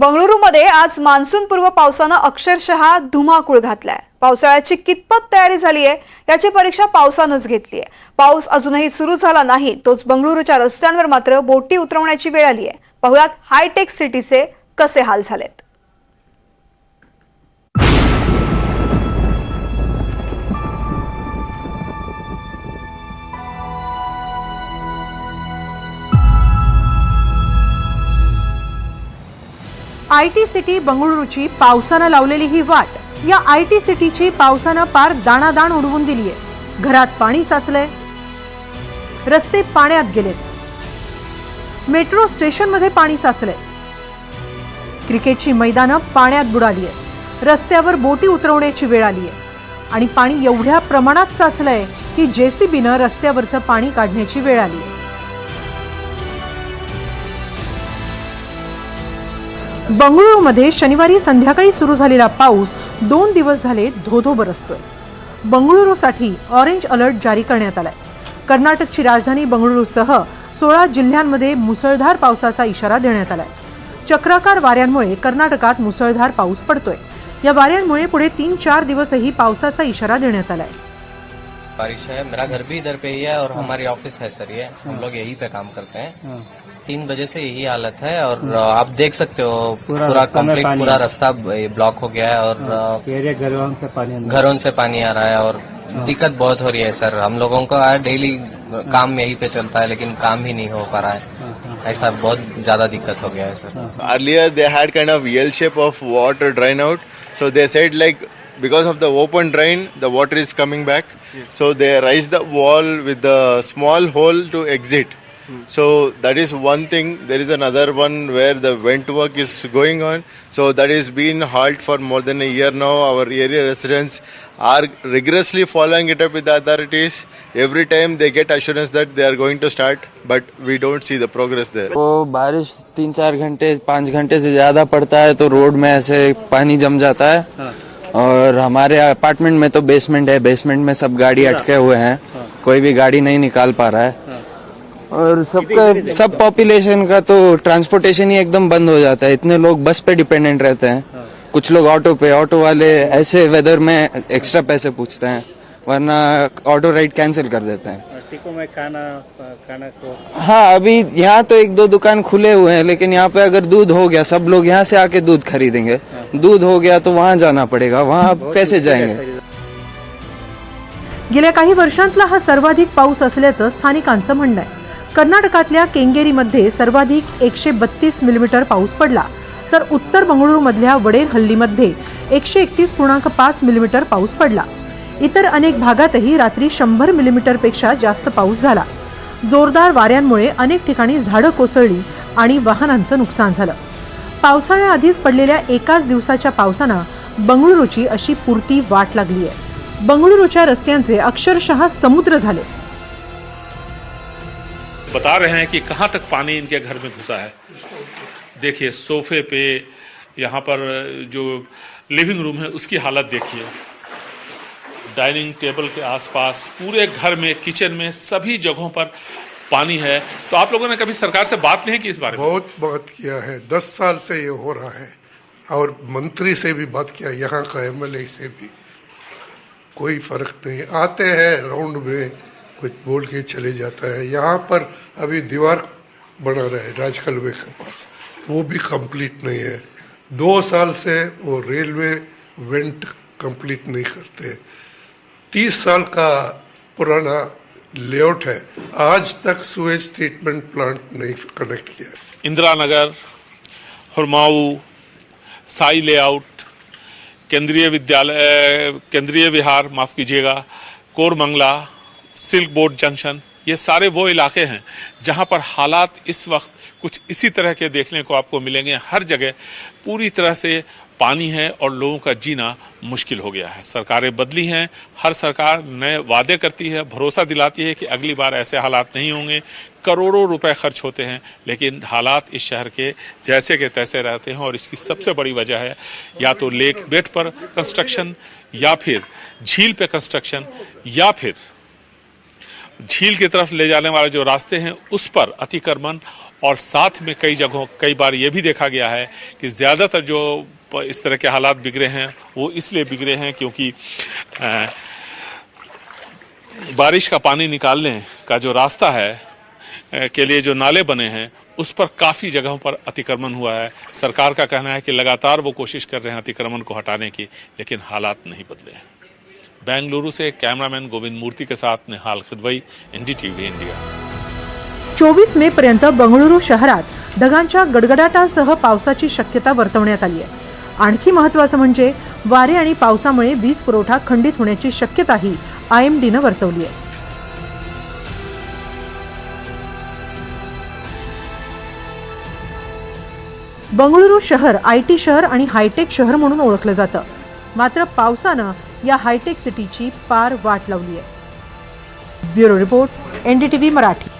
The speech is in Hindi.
बंगळुरूमध्ये आज मान्सूनपूर्व पावसानं अक्षरशः धुमाकूळ घातलाय. पावसाळ्याची कितपत तयारी झाली आहे याची परीक्षा पावसानंच घेतली आहे पाऊस अजूनही सुरू झाला नाही तोच बंगळुरूच्या रस्त्यांवर मात्र बोटी उतरवण्याची वेळ आली आहे पाहुयात हायटेक सिटीचे कसे हाल झालेत. आय टी सिटी बंगळुरूची पावसानं लावलेली ही वाट. या आय टी सिटीची पावसानं पार दाणादाण उडवून दिली आहे. घरात पाणी साचलंय. रस्ते पाण्यात गेलेत. मेट्रो स्टेशनमध्ये पाणी साचलंय. क्रिकेटची मैदानं पाण्यात बुडाली आहे रस्त्यावर बोटी उतरवण्याची वेळ आली आहे. आणि पाणी एवढ्या प्रमाणात साचलंय की जेसीबीनं रस्त्यावरचं पाणी काढण्याची वेळ आली आहे. बंगळुरूमध्ये शनिवारी संध्याकाळी सुरू झालेला पाऊस दोन दिवस झाले धोधो बरसतोय बंगळुरूसाठी ऑरेंज अलर्ट जारी करण्यात आलाय. कर्नाटकची राजधानी बंगळुरूसह सोळा जिल्ह्यांमध्ये मुसळधार पावसाचा इशारा देण्यात आलाय. चक्राकार वाऱ्यांमुळे कर्नाटकात मुसळधार पाऊस पडतोय. या वाऱ्यांमुळे पुढे तीन चार दिवसही पावसाचा इशारा देण्यात आलाय. बारिश है मेरा घर भी इधर पे ही है और हमारी ऑफिस है सर ये. हम लोग यहीं पे काम करते हैं. तीन बजे से यही हालत है और आप देख सकते हो पूरा कंप्लीट पूरा रास्ता ब्लॉक हो गया है और हाँ, घरों से पानी घरों से पानी आ रहा है और हाँ। दिक्कत बहुत हो रही है सर। हम लोगों का डेली काम यही पे चलता है लेकिन काम ही नहीं हो पा रहा है। हाँ, ऐसा बहुत ज़्यादा दिक्कत हो गया है sir. Earlier they had kind of VL shape of water drain out so they said like because of the open drain the water is coming back so they rise the wall with the small hole to exit So that is one thing. There is another one where the vent work is going on. So that is been halt for more than a year now. Our area residents are rigorously following it up with the authorities. Every time they get assurance that they are going to start, but we don't see the progress there. वो बारिश तीन चार घंटे पाँच घंटे से ज़्यादा पड़ता है तो रोड में ऐसे पानी जम जाता है और हमारे अपार्टमेंट में तो बेसमेंट है बेसमेंट में सब गाड़ी अटके हुए हैं कोई भी गाड़ी नहीं निकाल पा रहा है और सबका सब पॉपुलेशन का तो ट्रांसपोर्टेशन ही एकदम बंद हो जाता है। इतने लोग बस पे डिपेंडेंट रहते हैं। कुछ लोग ऑटो पे ऑटो वाले ऐसे वेदर में एक्स्ट्रा पैसे पूछते हैं वरना ऑटो राइड कैंसिल कर देते हैं। टिको में खाना खाना को हाँ अभी यहाँ तो एक दो दुकान खुले हुए हैं लेकिन यहाँ पे अगर दूध हो गया सब लोग यहाँ से आके दूध खरीदेंगे। दूध हो गया तो वहाँ जाना पड़ेगा वहाँ आप कैसे जाएंगे? गेल्या काही वर्षांतला हा सर्वाधिक पाऊस असल्याचं स्थानिकांचं म्हणणं आहे. कर्नाटकातल्या केंगेरीमध्ये सर्वाधिक एकशे बत्तीस मिलीमीटर पाऊस पडला. तर उत्तर बंगळुरूमधल्या वडेर हल्लीमध्ये एकशे एकतीस पूर्णांक पाच मिलीमीटर पाऊस पडला. इतर अनेक भागातही रात्री शंभर मिलीमीटरपेक्षा जास्त पाऊस झाला. जोरदार वाऱ्यांमुळे अनेक ठिकाणी झाडं कोसळली आणि वाहनांचं नुकसान झालं. पावसाळ्याआधीच पडलेल्या एकाच दिवसाच्या पावसानं बंगळुरूची अशी पुरती वाट लागली आहे बंगळुरूच्या रस्त्यांचे अक्षरशः समुद्र झाले. बता रहे हैं कि कहाँ तक पानी इनके घर में घुसा है। देखिए, सोफे पे यहाँ पर जो लिविंग रूम है, उसकी हालत देखिए। डाइनिंग टेबल के आसपास पूरे घर में किचन में सभी जगहों पर पानी है। तो आप लोगों ने कभी सरकार से बात नहीं की इस बारे में? बहुत बात किया है। दस साल से ये हो रहा है और मंत्री से भी बात किया, यहाँ का एमएलए से भी। कोई फ़र्क नहीं। आते हैं राउंड में। कुछ बोल के चले जाता है। यहाँ पर अभी दीवार बना रहा है राजकलवे के पास। वो भी कंप्लीट नहीं है। दो साल से वो रेलवे वेंट कंप्लीट नहीं करते। तीस साल का पुराना लेआउट है। आज तक सुएज ट्रीटमेंट प्लांट नहीं कनेक्ट किया इंदिरा नगर, हुरमाऊ, साई लेआउट केंद्रीय विद्यालय, केंद्रीय विहार, माफ़ कीजिएगा, कोरमंगला सिल्क बोर्ड जंक्शन ये सारे वो इलाके हैं जहाँ पर हालात इस वक्त कुछ इसी तरह के देखने को आपको मिलेंगे। हर जगह पूरी तरह से पानी है और लोगों का जीना मुश्किल हो गया है। सरकारें बदली हैं, हर सरकार नए वादे करती है, भरोसा दिलाती है कि अगली बार ऐसे हालात नहीं होंगे। करोड़ों रुपए खर्च होते हैं, लेकिन हालात इस शहर के जैसे के तैसे रहते हैं और इसकी सबसे बड़ी वजह है या तो लेक बेट पर कंस्ट्रक्शन या फिर झील पे कंस्ट्रक्शन या फिर झील की तरफ़ ले जाने वाले जो रास्ते हैं उस पर अतिक्रमण और साथ में कई जगहों कई बार ये भी देखा गया है कि ज़्यादातर जो इस तरह के हालात बिगड़े हैं वो इसलिए बिगड़े हैं क्योंकि अ, बारिश का पानी निकालने का जो रास्ता है के लिए जो नाले बने हैं उस पर काफ़ी जगहों पर अतिक्रमण हुआ है। सरकार का कहना है कि लगातार वो कोशिश कर रहे हैं अतिक्रमण को हटाने की लेकिन हालात नहीं बदले हैं। बेंगलुरु से कैमरामैन गोविंद मूर्ति के साथ निहाल खिदवई एनडीटीव्ही इंडिया। चोवीस मे पर्यंत बंगळुरू शहरात ढगांच्या गडगडाटासह पावसाची शक्यता वर्तवण्यात आली आहे. आणखी महत्त्वाचं म्हणजे वारे आणि पावसामुळे वीज पुरवठा खंडित होण्याची शक्यताही आय एम डीनं वर्तवली आहे. बंगळुरू शहर आय टी शहर आणि हायटेक शहर म्हणून ओळखलं जातं. मात्र पावसानं या हायटेक सिटीची पार वाट लावली आहे ब्युरो रिपोर्ट एनडीटीव्ही मराठी.